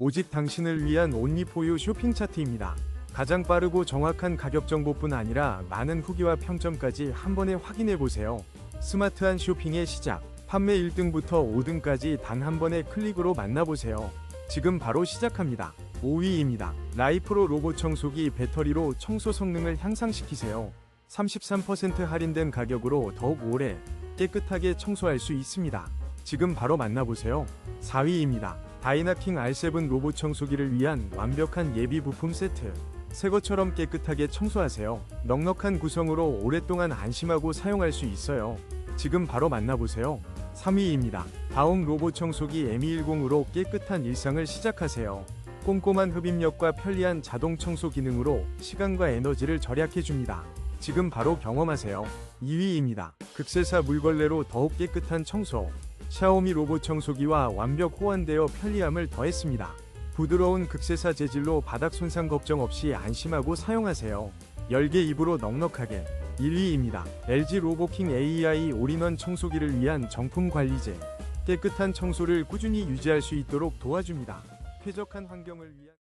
오직 당신을 위한 온리포유 쇼핑 차트입니다. 가장 빠르고 정확한 가격 정보뿐 아니라 많은 후기와 평점까지 한 번에 확인해 보세요. 스마트한 쇼핑의 시작. 판매 1등부터 5등까지 단 한 번의 클릭으로 만나보세요. 지금 바로 시작합니다. 5위입니다. 라이프로 로봇 청소기 배터리로 청소 성능을 향상시키세요. 33% 할인된 가격으로 더욱 오래 깨끗하게 청소할 수 있습니다. 지금 바로 만나보세요. 4위입니다. 다이나킹 R7 로봇 청소기를 위한 완벽한 예비 부품 세트. 새 것처럼 깨끗하게 청소하세요. 넉넉한 구성으로 오랫동안 안심하고 사용할 수 있어요. 지금 바로 만나보세요. 3위입니다. 다움 로봇 청소기 M210으로 깨끗한 일상을 시작하세요. 꼼꼼한 흡입력과 편리한 자동 청소 기능으로 시간과 에너지를 절약해 줍니다. 지금 바로 경험하세요. 2위입니다. 극세사 물걸레로 더욱 깨끗한 청소. 샤오미 로봇 청소기와 완벽 호환되어 편리함을 더했습니다. 부드러운 극세사 재질로 바닥 손상 걱정 없이 안심하고 사용하세요. 열개 입으로 넉넉하게. 1위입니다. LG 로보킹 AI 올인원 청소기를 위한 정품 관리제. 깨끗한 청소를 꾸준히 유지할 수 있도록 도와줍니다. 쾌적한 환경을 위한